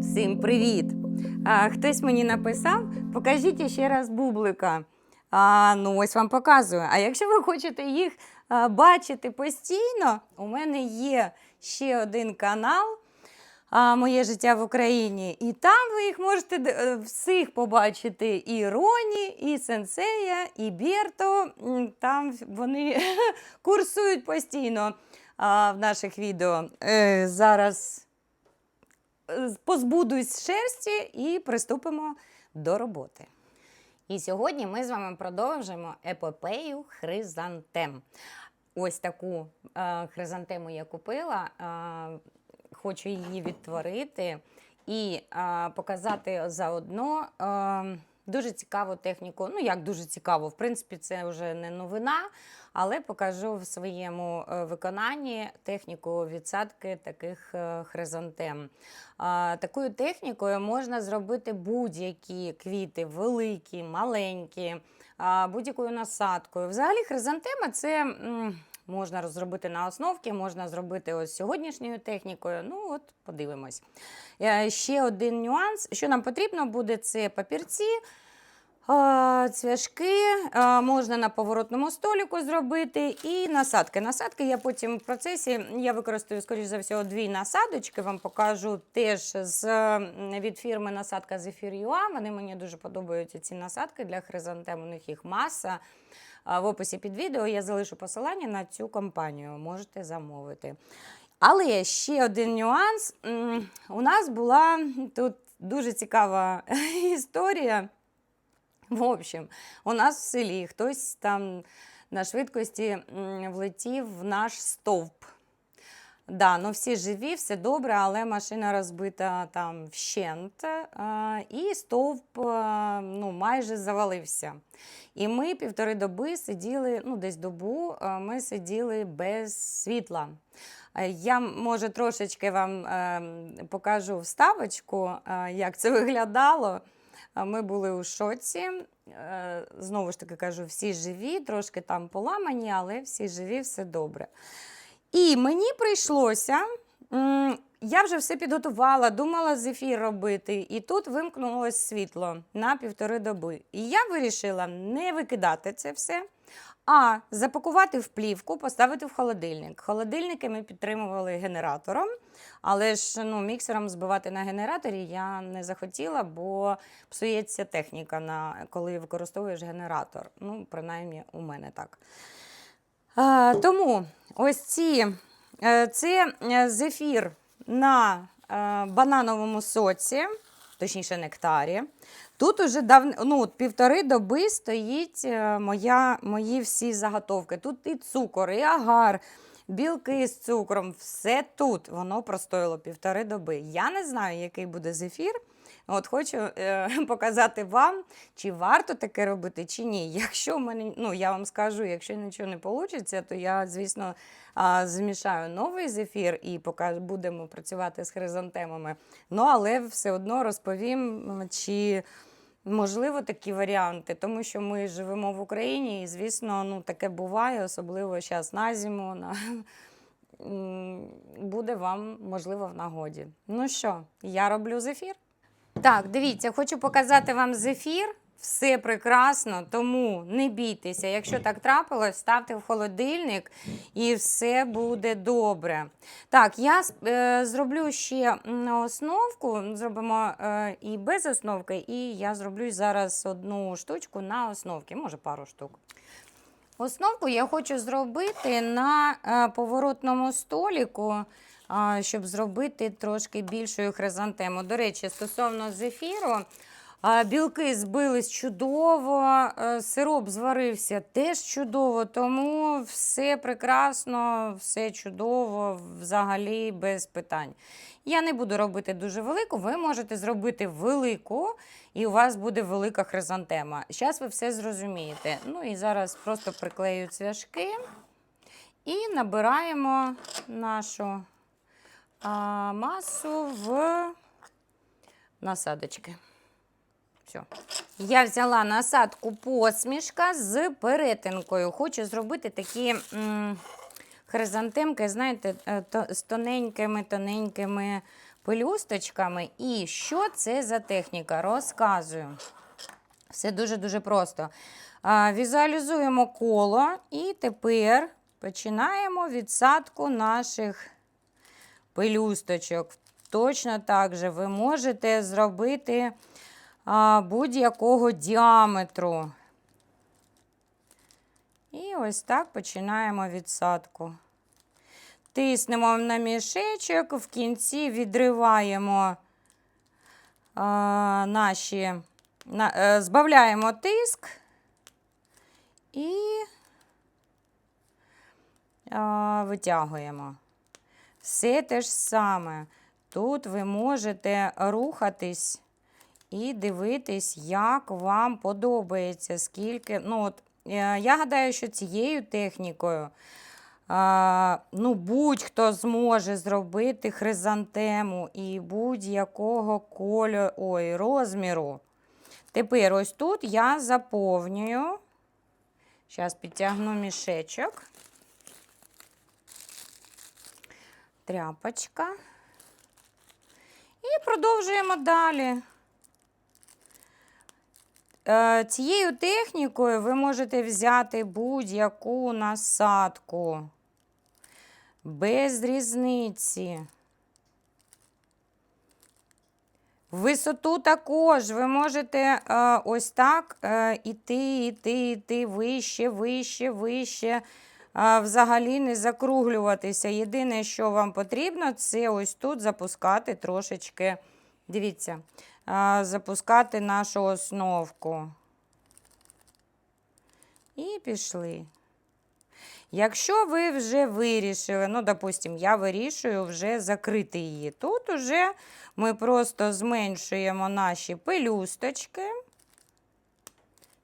Всім привіт! А, хтось мені написав, покажіть ще раз бублика. А, ну, ось вам показую. А якщо ви хочете їх а, бачити постійно, у мене є ще один канал. А, Моє життя в Україні. І там ви їх можете е, всіх побачити: і Роні, і Сенсея, і Берто. Там вони курсують постійно а, в наших відео. Е, зараз позбудусь шерсті і приступимо до роботи. І сьогодні ми з вами продовжимо епопею хризантем. Ось таку е, хризантему я купила. Е, хочу її відтворити і е, показати заодно е, дуже цікаву техніку. Ну, як дуже цікаво, в принципі, це вже не новина, але покажу в своєму е, виконанні техніку відсадки таких е, хризантем. Такою технікою можна зробити будь-які квіти, великі, маленькі, будь-якою насадкою. Взагалі, хризантема це. Можна розробити на основки, можна зробити ось сьогоднішньою технікою. Ну, от подивимось. Е, Ще один нюанс. Що нам потрібно буде, це папірці, цвяшки, можна на поворотному століку зробити і насадки. Насадки я потім в процесі я використаю, скоріш за всього, дві насадочки. Вам покажу теж з, від фірми насадка Zephyr.ua. Вони мені дуже подобаються ці насадки для хризантем. У них їх маса. В описі під відео я залишу посилання на цю компанію. Можете замовити. Але ще один нюанс. У нас була тут дуже цікава історія. В общем, у нас в селі хтось там на швидкості влетів в наш стовп. Да, ну всі живі, все добре, але машина розбита там вщент, а, і стовп а, ну, майже завалився. І ми півтори доби сиділи, ну десь добу, а, ми сиділи без світла. Е, Я, може, трошечки вам е, покажу вставочку, е, як це виглядало. Ми були у шоці. Е, Знову ж таки кажу, всі живі, трошки там поламані, але всі живі, все добре. І мені прийшлося. Я вже все підготувала, думала зефір робити, і тут вимкнулося світло на півтори доби. І я вирішила не викидати це все, а запакувати в плівку, поставити в холодильник. Холодильники ми підтримували генератором, але ж ну, міксером збивати на генераторі я не захотіла, бо псується техніка, на, коли використовуєш генератор. Ну, принаймні, у мене так. А, тому ось ці, е, це е, зефір на е, банановому соці, точніше нектарі. Тут уже дав, ну, півтори доби стоїть моя, мої всі заготовки. Тут і цукор, і агар, білки з цукром, все тут. Воно простоїло півтори доби. Я не знаю, який буде зефір. От хочу е, показати вам, чи варто таке робити, чи ні. Якщо в мене, ну я вам скажу, якщо нічого не вийде, то я, звісно, а, змішаю новий зефір і покаж, будемо працювати з хризантемами. Ну, але все одно розповім, чи можливо такі варіанти, тому що ми живемо в Україні, і, звісно, ну, таке буває, особливо зараз на зиму. На... Буде вам, можливо, в нагоді. Ну що, я роблю зефір. Так, дивіться, хочу показати вам зефір. Все прекрасно, тому не бійтеся. Якщо так трапилось, ставте в холодильник і все буде добре. Так, я е, зроблю ще основку, зробимо е, і без основки, і я зроблю зараз одну штучку на основки, може пару штук. Основку я хочу зробити на е, поворотному століку, щоб зробити трошки більшою хризантему. До речі, стосовно зефіру, білки збились чудово, сироп зварився теж чудово, тому все прекрасно, все чудово, взагалі без питань. Я не буду робити дуже велику, ви можете зробити велику, і у вас буде велика хризантема. Зараз ви все зрозумієте. Ну і зараз просто приклею цвяшки і набираємо нашу а, масу в насадочки. Все. Я взяла насадку посмішка з перетинкою. Хочу зробити такі м, хризантемки, знаєте, е, то- з тоненькими, тоненькими пелюсточками. І що це за техніка? Розказую. Все дуже-дуже просто. А, Візуалізуємо коло і тепер починаємо відсадку наших пелюсточок. Точно так же ви можете зробити будь-якого діаметру. І ось так починаємо відсадку. Тиснемо на мішечок, в кінці відриваємо а, наші, на, е, збавляємо тиск і а, витягуємо. Все те ж саме. Тут ви можете рухатись і дивитись, як вам подобається, скільки. Ну, от, е, я гадаю, що цією технікою ну, будь-хто зможе зробити хризантему і будь-якого кольору, ой, розміру. Тепер ось тут я заповнюю. Зараз підтягну мішечок. Тряпочка. І продовжуємо далі. Е, Цією технікою ви можете взяти будь-яку насадку. Без різниці. Висоту також ви можете е, ось так е, іти, іти, іти вище, вище, вище. Взагалі не закруглюватися. Єдине, що вам потрібно, це ось тут запускати трошечки. Дивіться, запускати нашу основку. І пішли. Якщо ви вже вирішили, ну, допустимо, я вирішую вже закрити її. Тут уже ми просто зменшуємо наші пелюсточки.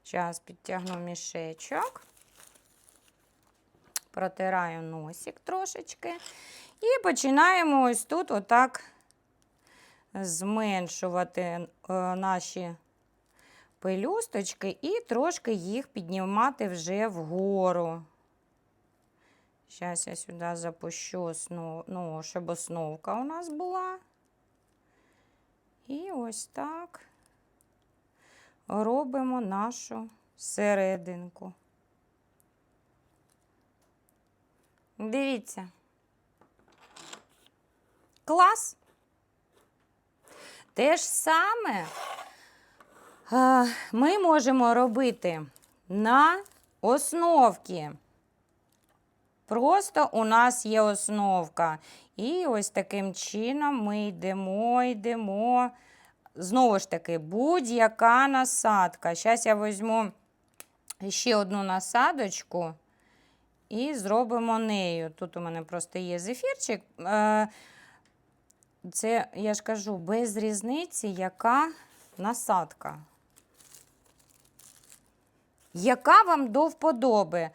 Зараз підтягну мішечок. Протираю носик трошечки. І починаємо ось тут отак зменшувати е, наші пелюсточки і трошки їх піднімати вже вгору. Зараз я сюди запущу, основ... ну, щоб основка у нас була. І ось так робимо нашу серединку. Дивіться. Клас. Те ж саме е, ми можемо робити на основці. Просто у нас є основка. І ось таким чином ми йдемо, йдемо. Знову ж таки, будь-яка насадка. Зараз я візьму ще одну насадочку і зробимо нею. Тут у мене просто є зефірчик. Е, Це, я ж кажу, без різниці, яка насадка. Яка вам до вподоби?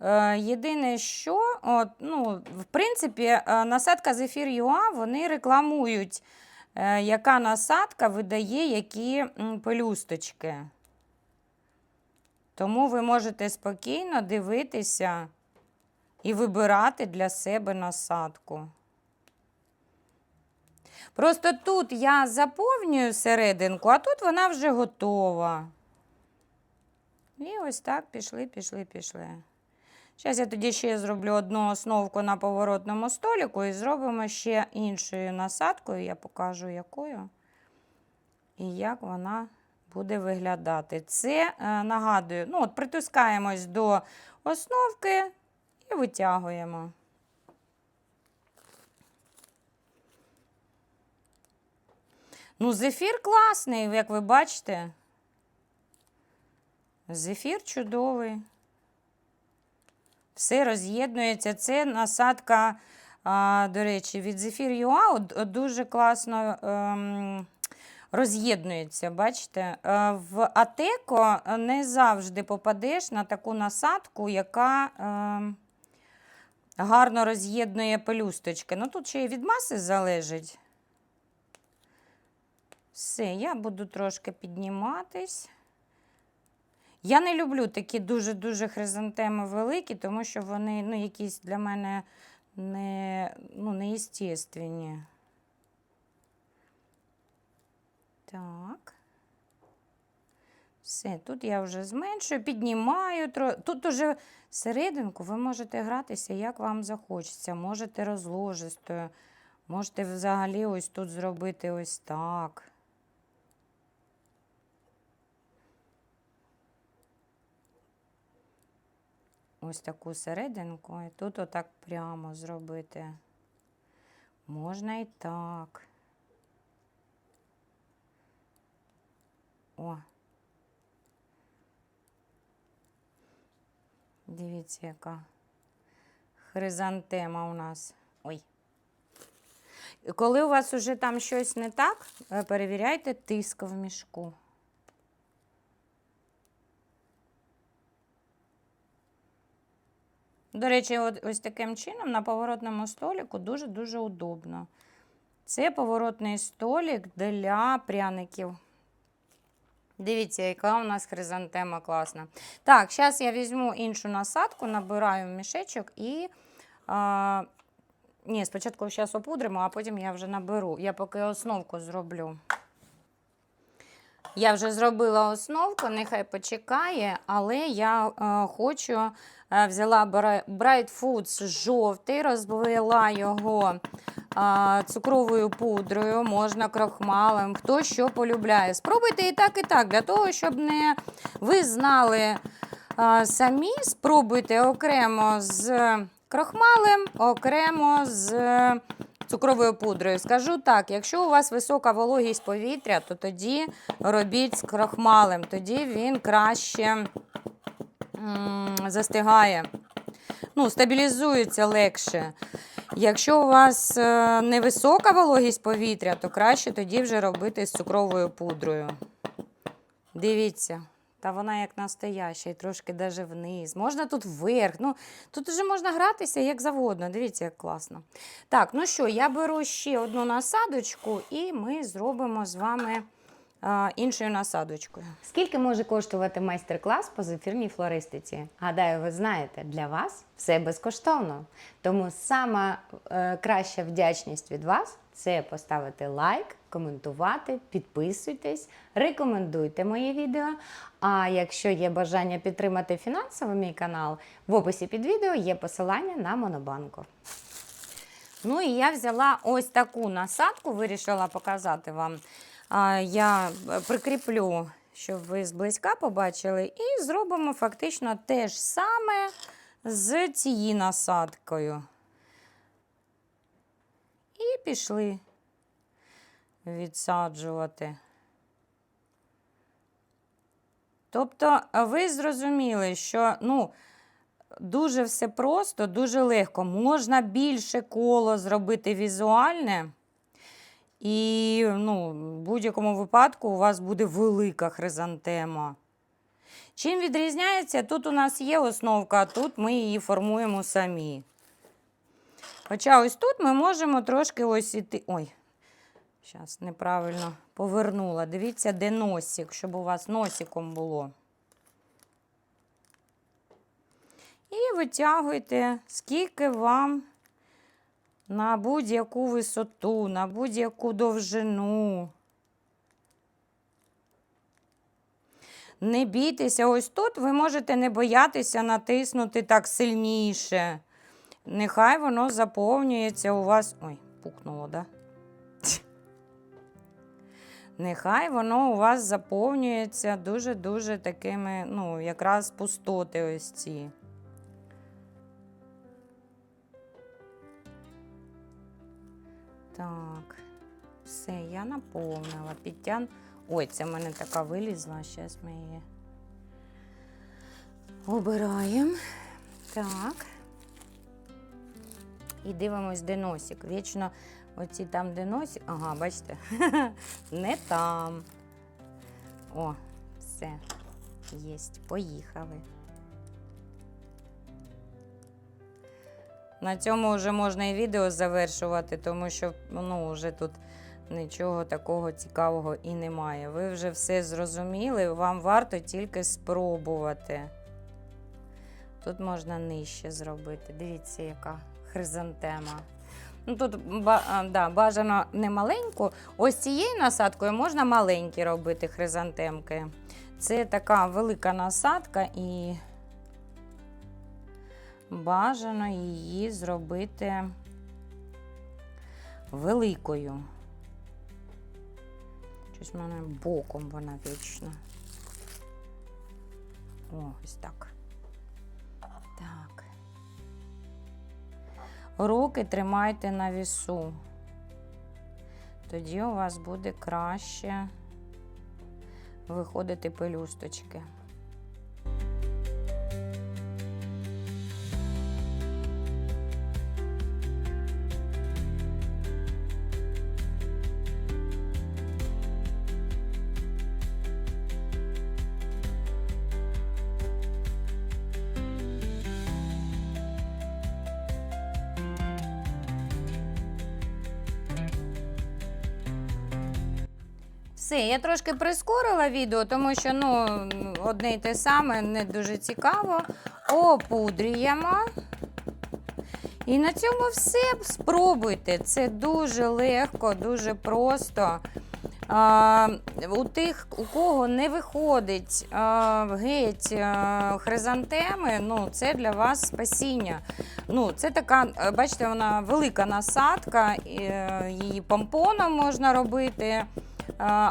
Е, Єдине, що, от, ну, в принципі, е, насадка Зефір Юа вони рекламують, яка насадка видає які пелюсточки. Тому ви можете спокійно дивитися і вибирати для себе насадку. Просто тут я заповнюю серединку, а тут вона вже готова. І ось так пішли, пішли, пішли. Зараз я тоді ще зроблю одну основку на поворотному століку і зробимо ще іншою насадкою. Я покажу якою і як вона буде виглядати. Це е, нагадую, ну от притискаємось до основки і витягуємо. Ну, зефір класний, як ви бачите. Зефір чудовий. Все роз'єднується. Це насадка, до речі, від Зефір Юа дуже класно ем, роз'єднується. Бачите? Е, В Атеко не завжди попадеш на таку насадку, яка ем, гарно роз'єднує пелюсточки. Ну, тут ще й від маси залежить. Все, я буду трошки підніматись. Я не люблю такі дуже-дуже хризантеми великі, тому що вони ну, якісь для мене не, ну, неестественні. Так. Все, тут я вже зменшую, піднімаю. Тут уже серединку ви можете гратися, як вам захочеться. Можете розложистою, можете взагалі ось тут зробити ось так. Ось таку серединку, і тут отак прямо зробити. Можна і так. О. Дивіться, яка хризантема у нас. Ой. Коли у вас уже там щось не так, е, перевіряйте тиск в мішку. До речі, ось таким чином на поворотному століку дуже-дуже удобно. Це поворотний столик для пряників. Дивіться, яка у нас хризантема класна. Так, зараз я візьму іншу насадку, набираю мішечок і. А, ні, спочатку зараз опудримо, а потім я вже наберу. Я поки основку зроблю. Я вже зробила основку, нехай почекає, але я е, хочу, е, взяла Bri- Bright Foods жовтий, розвела його цукровою пудрою, можна крохмалем, хто що полюбляє. Спробуйте і так, і так, для того, щоб не ви знали самі, спробуйте окремо з крохмалем, окремо з цукровою пудрою. Скажу так, якщо у вас висока вологість повітря, то тоді робіть з крохмалем, тоді він краще застигає. Ну, стабілізується легше. Якщо у вас е, невисока вологість повітря, то краще тоді вже робити з цукровою пудрою. Дивіться, та вона як настояща, і трошки даже вниз. Можна тут вверх. Ну, тут вже можна гратися як завгодно. Дивіться, як класно. Так, ну що, я беру ще одну насадочку, і ми зробимо з вами іншою насадочкою. Скільки може коштувати майстер-клас по зефірній флористиці? Гадаю, ви знаєте, для вас все безкоштовно. Тому сама е, краща вдячність від вас це поставити лайк, коментувати, підписуйтесь, рекомендуйте моє відео. А якщо є бажання підтримати фінансово мій канал, в описі під відео є посилання на Монобанку. Ну і я взяла ось таку насадку, вирішила показати вам. Я е, прикріплю, щоб ви зблизька побачили, і зробимо фактично те ж саме з цією насадкою. І пішли відсаджувати. Тобто, ви зрозуміли, що ну, дуже все просто, дуже легко. Можна більше коло зробити візуальне. І ну, в будь-якому випадку у вас буде велика хризантема. Чим відрізняється? Тут у нас є основка, а тут ми її формуємо самі. Хоча ось тут ми можемо трошки ось іти. Ой, зараз неправильно повернула. Дивіться, де носик, щоб у вас носиком було. І витягуйте, скільки вам на будь-яку висоту, на будь-яку довжину. Не бійтеся, ось тут ви можете не боятися натиснути так сильніше. Нехай воно заповнюється у вас. Ой, пукнуло, да? Нехай воно у вас заповнюється дуже-дуже такими, ну, якраз пустоти ось ці. Так, все, я наповнила. Підтян. Ой, це в мене така вилізла. Зараз ми її обираємо. Так. І дивимось, де носик. Вічно оці там, де носик. Ага, бачите? Не там. О, все. Єсть. Поїхали. На цьому вже можна і відео завершувати, тому що ну, вже тут нічого такого цікавого і немає. Ви вже все зрозуміли, вам варто тільки спробувати. Тут можна нижче зробити. Дивіться, яка хризантема. Ну, тут да, бажано не маленьку. Ось цією насадкою можна маленькі робити хризантемки. Це така велика насадка і бажано її зробити великою. Щось в мене боком вона вічно. О, ось так. Так. Руки тримайте на вісу. Тоді у вас буде краще виходити пелюсточки. Все, я трошки прискорила відео, тому що ну, одне й те саме не дуже цікаво. Опудрюємо. І на цьому все. Спробуйте. Це дуже легко, дуже просто. А, у тих, у кого не виходить а, геть а, хризантеми, ну, це для вас спасіння. Ну, це така, бачите, вона велика насадка, і, е, її помпоном можна робити.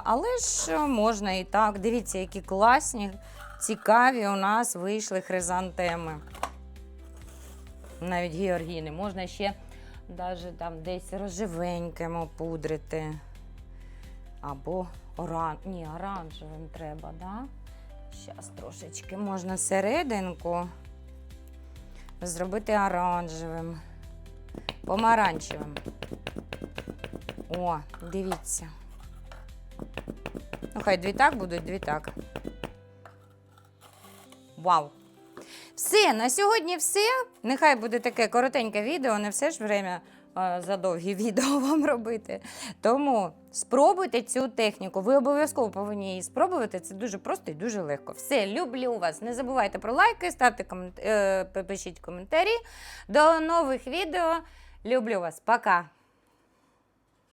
Але ж можна і так. Дивіться, які класні, цікаві у нас вийшли хризантеми. Навіть георгіни. Можна ще навіть там десь рожевеньким опудрити. Або оран... Ні, оранжевим треба, да? Зараз трошечки можна серединку зробити оранжевим, помаранчевим. О, дивіться. Ну, хай дві так будуть, дві так. Вау! Все, на сьогодні все. Нехай буде таке коротеньке відео, не все ж время е, за довгі відео вам робити. Тому спробуйте цю техніку. Ви обов'язково повинні її спробувати. Це дуже просто і дуже легко. Все, люблю вас. Не забувайте про лайки, ставте комент... е, пишіть коментарі. До нових відео. Люблю вас. Пока!